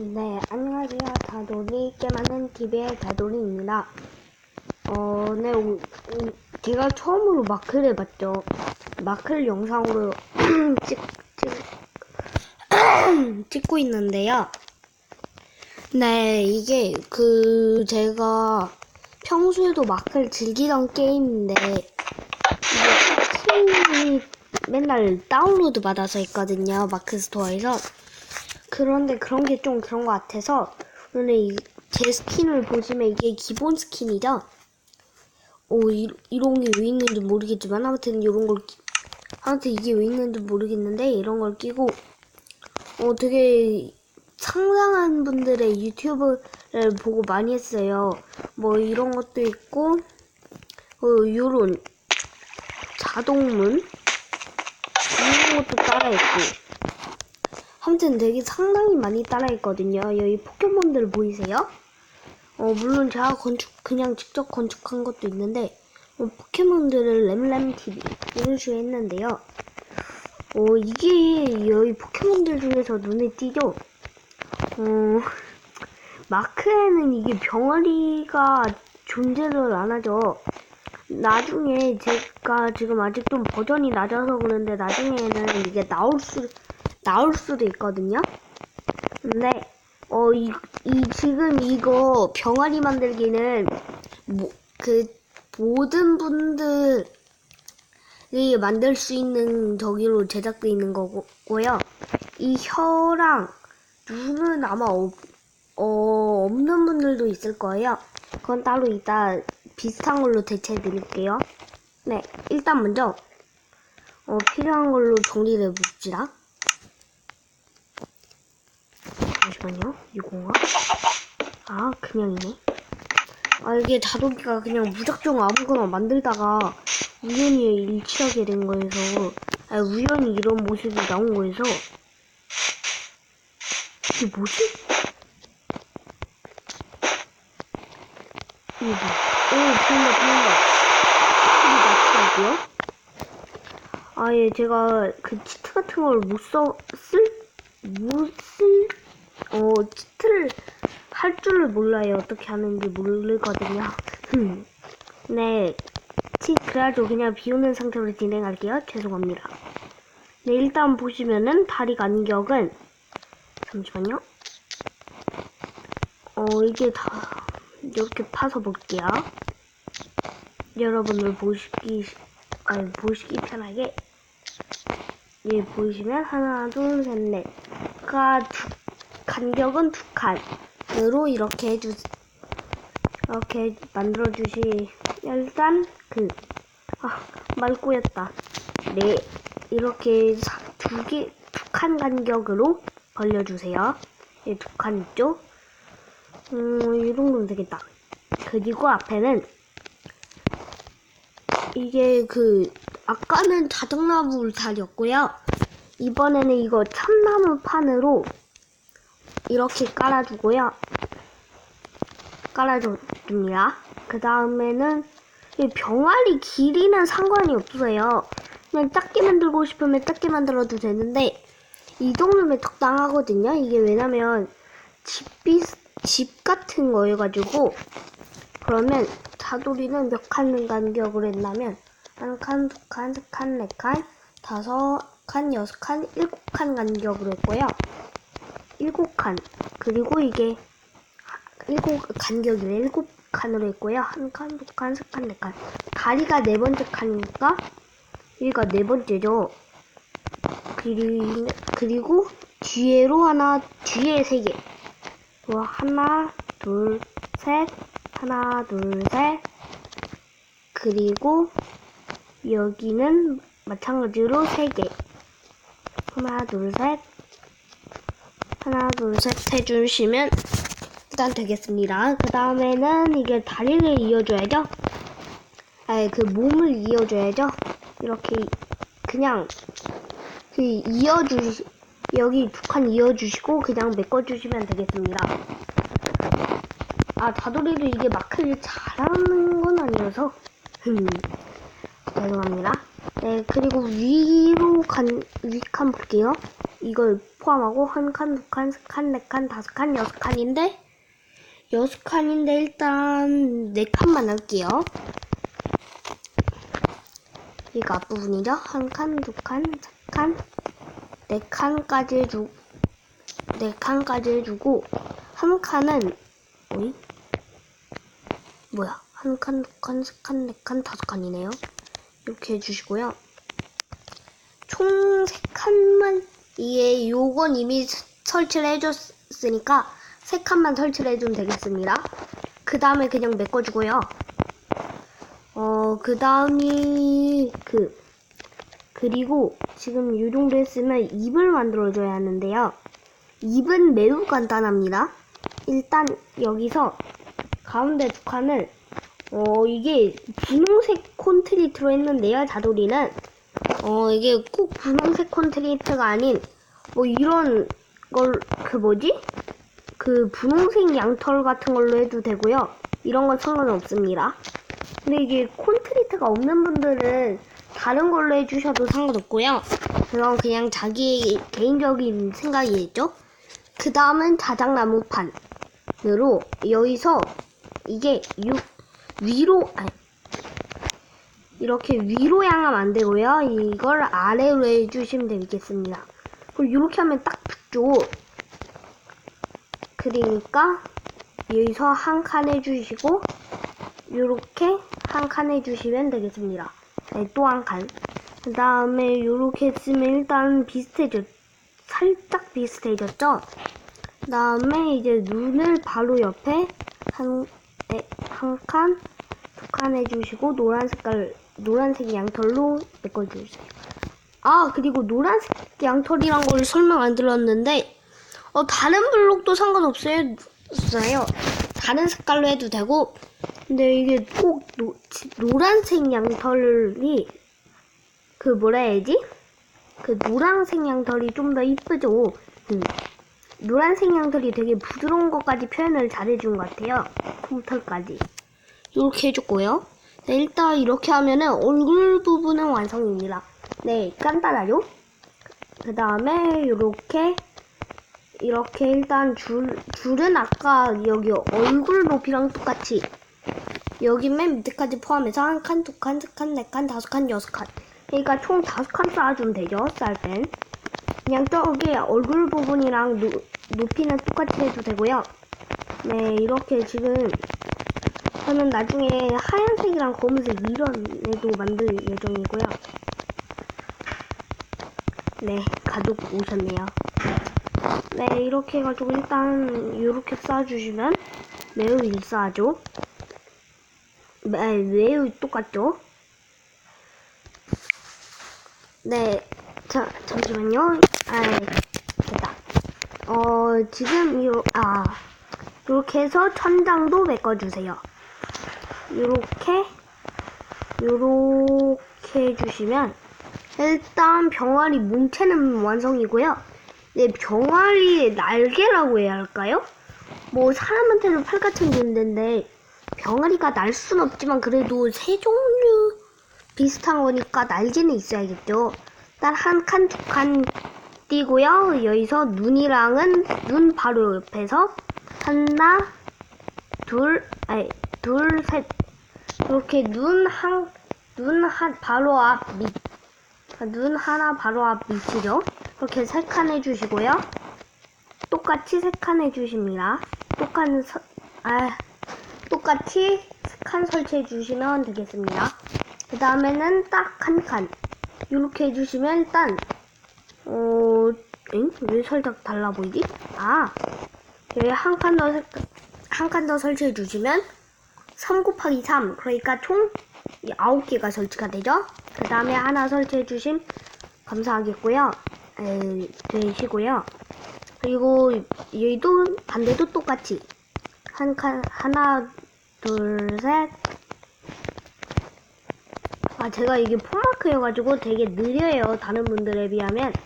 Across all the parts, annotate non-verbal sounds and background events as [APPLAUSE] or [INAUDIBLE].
네, 안녕하세요. 다돌이 게임하는 TV의 다돌이입니다. 어, 네, 오, 오, 제가 처음으로 마크를 봤죠. 마크를 영상으로 [CLEARS THROAT] 찍, 찍, [CLEARS THROAT] 찍고 있는데요. 네, 이게 그 제가 평소에도 마크를 즐기던 게임인데 이게 스팀이 맨날 다운로드 받아서 있거든요. 마크 스토어에서. 그런데 그런 게 좀 그런 것 같아서 오늘 이, 제 스킨을 보시면 이게 기본 스킨이죠. 오 이, 이런 게 왜 있는지 모르겠지만 아무튼 이런 걸 끼- 아무튼 이게 왜 있는지 모르겠는데 이런 걸 끼고 어 되게 상상한 분들의 유튜브를 보고 많이 했어요. 뭐 이런 것도 있고 어 요런 자동문 이런 것도 따라 있고 아무튼 되게 상당히 많이 따라했거든요. 여기 포켓몬들 보이세요? 어, 물론 제가 건축, 그냥 직접 건축한 것도 있는데, 어, 포켓몬들을 램램TV, 이런 식으로 했는데요. 어, 이게 여기 포켓몬들 중에서 눈에 띄죠? 어, [LAUGHS] 마크에는 이게 병아리가 존재를 안 하죠. 나중에 제가 지금 아직 좀 버전이 낮아서 그런데 나중에는 이게 나올 수, 나올 수도 있거든요. 근데 어 이 이 지금 이거 병아리 만들기는 뭐 그 모든 분들이 만들 수 있는 저기로 제작돼 있는 거고요. 이 혀랑 눈은 아마 없, 어, 없는 분들도 있을 거예요. 그건 따로 이따 비슷한 걸로 대체해 드릴게요. 네, 일단 먼저 어, 필요한 걸로 정리를 해봅시다. 잠시만요. 이건가? 아, 그냥이네. 아, 이게 자동기가 그냥 무작정 아무거나 만들다가 우연히 일치하게 된 거여서, 아, 우연히 이런 모습이 나온 거여서, 이게 뭐지? 뭐야? 오, 보인다, 보인다. 이게 낚시하고요? 아예 제가 그 치트 같은 걸 못 써, 쓸, 못 쓸, 어, 치트를 할 줄을 몰라요. 어떻게 하는지 모르거든요. 흠. 네. 치, 그래가지고 그냥 비우는 상태로 진행할게요. 죄송합니다. 네, 일단 보시면은 다리 간격은, 잠시만요. 어, 이게 다, 이렇게 파서 볼게요. 여러분들 보시기, 아니, 보시기 편하게. 예, 보이시면 하나, 둘, 셋, 넷. 가 두, 간격은 두 칸으로 이렇게 해주, 이렇게 만들어 주시, 일단, 그, 아, 말 꼬였다. 네, 이렇게 사- 두 개, 두 칸 간격으로 벌려주세요. 예, 두칸 있죠? 음, 이 정도면 되겠다. 그리고 앞에는, 이게 그, 아까는 자작나무 울타리였고요. 이번에는 이거 참나무 판으로 이렇게 깔아주고요. 깔아줍니다. 그 다음에는 이 병아리 길이는 상관이 없어요. 그냥 작게 만들고 싶으면 작게 만들어도 되는데 이 정도면 적당하거든요. 이게 왜냐면 집비 집 같은 거여가지고 그러면 자돌이는 몇 칸 간격으로 했냐면 한 칸, 두 칸, 세 칸, 네 칸, 다섯 칸, 여섯 칸, 일곱 칸 간격으로 했고요. 일곱 칸 그리고 이게 일곱 간격이 일곱 칸으로 했고요. 한 칸, 두 칸, 세 칸, 네 칸. 다리가 네 번째 칸이니까 여기가 네 번째죠. 그리, 그리고 뒤에로 하나, 뒤에 세 개. 뭐 하나, 둘, 셋, 하나, 둘, 셋. 그리고 여기는 마찬가지로 세 개. 하나, 둘, 셋. 하나, 둘, 셋 해주시면 일단 되겠습니다. 그 다음에는 이게 다리를 이어줘야죠. 아니, 그 몸을 이어줘야죠. 이렇게 그냥 그 이어주시 여기 두 칸 이어주시고 그냥 메꿔주시면 되겠습니다. 아 다돌이도 이게 마크를 잘하는 건 아니어서 음, 죄송합니다. 네 그리고 위로 간 위칸 볼게요. 이걸 포함하고 한 칸, 두 칸, 세 칸, 네 칸, 다섯 칸, 여섯 칸인데 여섯 칸인데 일단 네 칸만 할게요. 이거 앞부분이죠? 한 칸, 두 칸, 세 칸, 네 칸까지 해주, 네 칸까지 해주고 한 칸은 어이? 뭐야? 한 칸, 두 칸, 세 칸, 네 칸, 다섯 칸이네요. 이렇게 해주시고요. 총 세 칸만 이게 요건 이미 스- 설치를 해줬으니까 세 칸만 설치를 해주면 되겠습니다. 그 다음에 그냥 메꿔주고요. 어, 그 다음이 그 그리고 지금 이 정도 했으면 입을 만들어줘야 하는데요. 입은 매우 간단합니다. 일단 여기서 가운데 두 칸을 어 이게 분홍색 콘트리트로 했는데요. 자돌이는 어 이게 꼭 분홍색 콘트리트가 아닌 뭐 이런 걸 그 뭐지? 그 분홍색 양털 같은 걸로 해도 되고요. 이런 건 상관없습니다. 근데 이게 콘트리트가 없는 분들은 다른 걸로 해주셔도 상관없고요. 그건 그냥 자기 개인적인 생각이겠죠. 그 다음은 자작나무판으로 여기서 이게 유, 위로 아니, 이렇게 위로 향하면 안 되고요. 이걸 아래로 해주시면 되겠습니다. 그리고 이렇게 하면 딱 붙죠. 그러니까 여기서 한 칸 해주시고 이렇게 한 칸 해주시면 되겠습니다. 네, 또 한 칸. 그 다음에 이렇게 했으면 일단 비슷해졌, 살짝 비슷해졌죠? 그 다음에 이제 눈을 바로 옆에 한, 네, 한 칸, 두 칸 해주시고 노란 색깔, 노란색 양털로 메꿔주세요. 아, 그리고 노란색 양털이란 걸 설명 안 들었는데, 어, 다른 블록도 상관없어요. 없어요. 다른 색깔로 해도 되고, 근데 이게 꼭 노, 노란색 양털이, 그 뭐라 해야지? 그 노란색 양털이 좀 더 이쁘죠? 음. 노란색 양털이 되게 부드러운 것까지 표현을 잘해준 것 같아요. 솜털까지. 이렇게 해줬고요. 네, 일단 이렇게 하면은 얼굴 부분은 완성입니다. 네, 간단하죠? 그 다음에 이렇게 이렇게 일단 줄, 줄은 아까 여기 얼굴 높이랑 똑같이 여기 맨 밑에까지 포함해서 한 칸, 두 칸, 세 칸, 네 칸, 다섯 칸, 여섯 칸. 그러니까 총 다섯 칸 쌓아주면 되죠, 쌀 땐. 그냥 저기 얼굴 부분이랑 노, 높이는 똑같이 해도 되고요. 네, 이렇게 지금 저는 나중에 하얀색이랑 검은색 이런 애도 만들 예정이고요. 네, 가족 오셨네요. 네, 이렇게 해가지고 일단 이렇게 쌓아주시면 매우 일사하죠. 네, 매우 똑같죠. 네, 자, 잠시만요. 아, 됐다. 어, 지금 요, 아, 이렇게 해서 천장도 메꿔주세요. 요렇게, 요렇게 해주시면, 일단 병아리 몸체는 완성이고요. 네, 병아리의 날개라고 해야 할까요? 뭐, 사람한테는 팔 같은 게 있는데, 병아리가 날 순 없지만, 그래도 새 종류 비슷한 거니까 날개는 있어야겠죠. 일단 한 칸, 두 칸 띄고요. 여기서 눈이랑은 눈 바로 옆에서 하나, 둘, 아니, 둘, 셋. 이렇게 눈 한, 눈 한, 바로 앞 밑. 눈 하나 바로 앞 밑이죠. 이렇게 세 칸 해주시고요. 똑같이 세 칸 해주십니다. 똑같은 서, 아, 똑같이 세 칸 설치해 주시면 되겠습니다. 그 다음에는 딱 한 칸. 이렇게 해주시면 일단, 어, 엥? 왜 살짝 달라 보이지? 아, 여기 한 칸 더, 한 칸 더 설치해 주시면 3 곱하기 3. 그러니까 총 9개가 설치가 되죠? 그 다음에 하나 설치해 주심 감사하겠고요. 에, 되시고요. 그리고 여기도 반대도 똑같이 한 칸, 하나, 둘, 셋. 아, 제가 이게 폰마크여가지고 되게 느려요. 다른 분들에 비하면.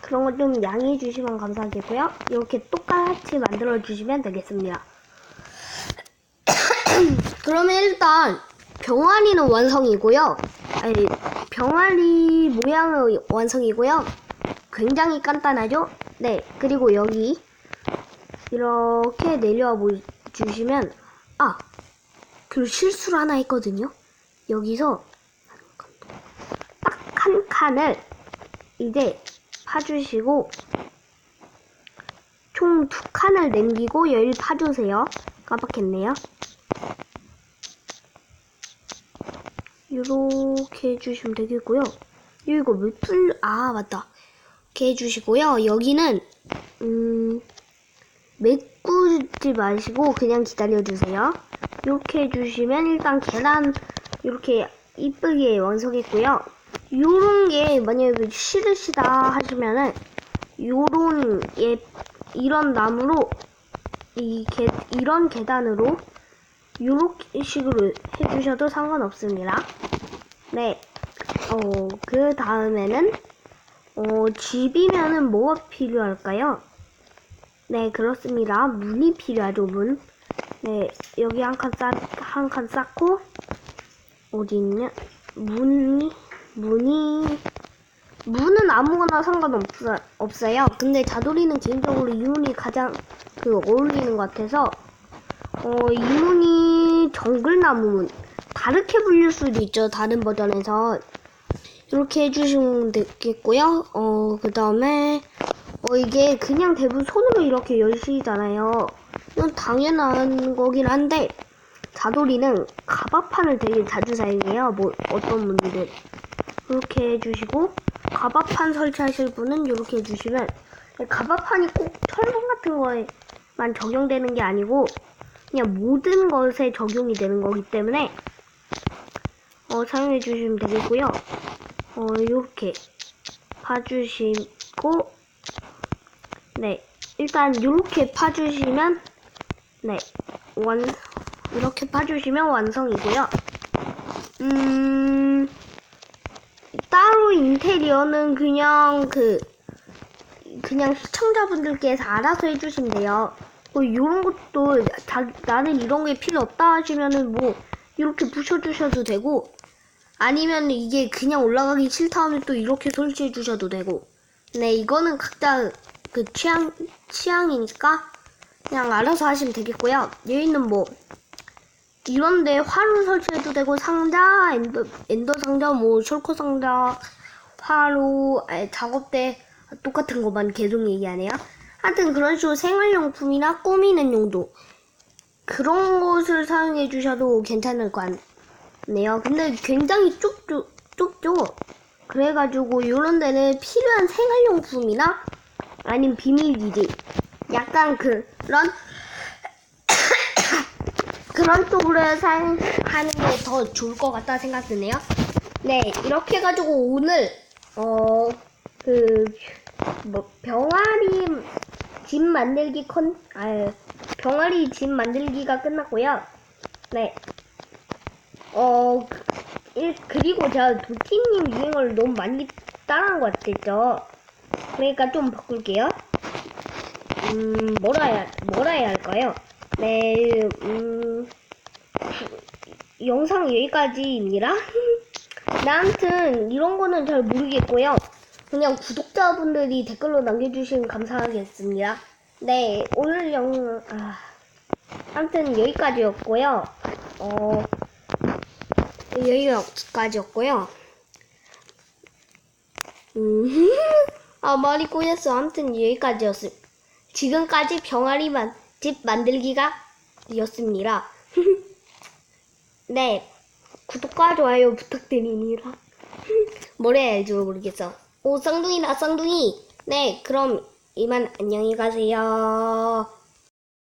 그런 거 좀 양해해 주시면 감사하겠고요. 이렇게 똑같이 만들어 주시면 되겠습니다. [CLEARS THROAT] 그러면 일단 병아리는 완성이고요. 아니, 병아리 모양은 완성이고요. 굉장히 간단하죠? 네, 그리고 여기 이렇게 내려와 보- 주시면 아, 그리고 실수를 하나 했거든요. 여기서 딱 한 칸을 이제 파주시고 총 두 칸을 남기고 여기 파주세요. 깜빡했네요. 이렇게 해주시면 되겠고요. 이거 왜 뚫려? 아 맞다. 이렇게 해주시고요. 여기는 음 메꾸지 마시고 그냥 기다려주세요. 이렇게 해주시면 일단 계란 이렇게 이쁘게 완성했고요. 요런 게 만약에 싫으시다 하시면은 요런 예 이런 나무로 이 계, 이런 계단으로 요렇게 식으로 해주셔도 상관없습니다. 네. 어, 그 다음에는, 어, 집이면은 뭐가 필요할까요? 네, 그렇습니다. 문이 필요하죠, 문. 네, 여기 한 칸 쌓, 한 칸 쌓고, 어디 있냐? 문이, 문이, 문은 아무거나 상관없어, 없어요. 근데 자돌이는 개인적으로 이 문이 가장 그 어울리는 것 같아서, 어, 이 문이 정글나무, 다르게 불릴 수도 있죠. 다른 버전에서. 이렇게 해주시면 되겠고요. 어, 그 다음에, 어, 이게 그냥 대부분 손으로 이렇게 열시잖아요. 이건 당연한 거긴 한데, 자돌이는 가바판을 되게 자주 사용해요. 뭐, 어떤 분들은. 이렇게 해주시고, 가바판 설치하실 분은 이렇게 해주시면, 가바판이 꼭 철봉 같은 거에만 적용되는 게 아니고, 그냥 모든 것에 적용이 되는 거기 때문에 어, 사용해 주시면 되겠고요. 어, 이렇게 파주시고 네 일단 이렇게 파주시면 네 완 이렇게 파주시면 완성이고요. 음 따로 인테리어는 그냥 그 그냥 시청자분들께서 알아서 해주시면 돼요. 뭐 이런 것도 자, 나는 이런 게 필요 없다 하시면은 뭐 이렇게 부셔주셔도 되고 아니면 이게 그냥 올라가기 싫다 하면 또 이렇게 설치해 주셔도 되고 네 이거는 각자 그 취향 취향이니까 그냥 알아서 하시면 되겠고요. 여기는 뭐 이런데 화로 설치해도 되고 상자 엔더 엔더 상자 뭐 셜코 상자 화로 작업대 똑같은 것만 계속 얘기하네요. 하여튼 그런 식으로 생활용품이나 꾸미는 용도 그런 것을 사용해 주셔도 괜찮을 것 같네요. 근데 굉장히 좁죠, 좁죠. 그래가지고 이런 데는 필요한 생활용품이나 아니면 비밀기지 약간 그런 [COUGHS] 그런 쪽으로 사용하는 게 더 좋을 것 같다 생각 드네요. 네, 이렇게 해가지고 오늘 어그 뭐 병아리 집 만들기 컨, 아 병아리 집 만들기가 끝났고요. 네. 어, 그- 일- 그리고 제가 도티님 유행어를 너무 많이 따라한 것 같았죠. 그러니까 좀 바꿀게요. 음, 뭐라 해야, 뭐라 해야 할까요? 네, 음, 영상 여기까지입니다. [LAUGHS] 네, 아무튼 이런 거는 잘 모르겠고요. 그냥 구독자분들이 댓글로 남겨주시면 감사하겠습니다. 네, 오늘 영상, 아, 아무튼 여기까지였고요. 어, 여기까지였고요. 음, [LAUGHS] 아, 말이 꼬였어. 아무튼 여기까지였음. 지금까지 병아리만 집 만들기가 였습니다. [LAUGHS] 네, 구독과 좋아요 부탁드립니다. [LAUGHS] 뭘 해야 할지 모르겠어. 오, 쌍둥이다, 쌍둥이. 네, 그럼 이만 안녕히 가세요.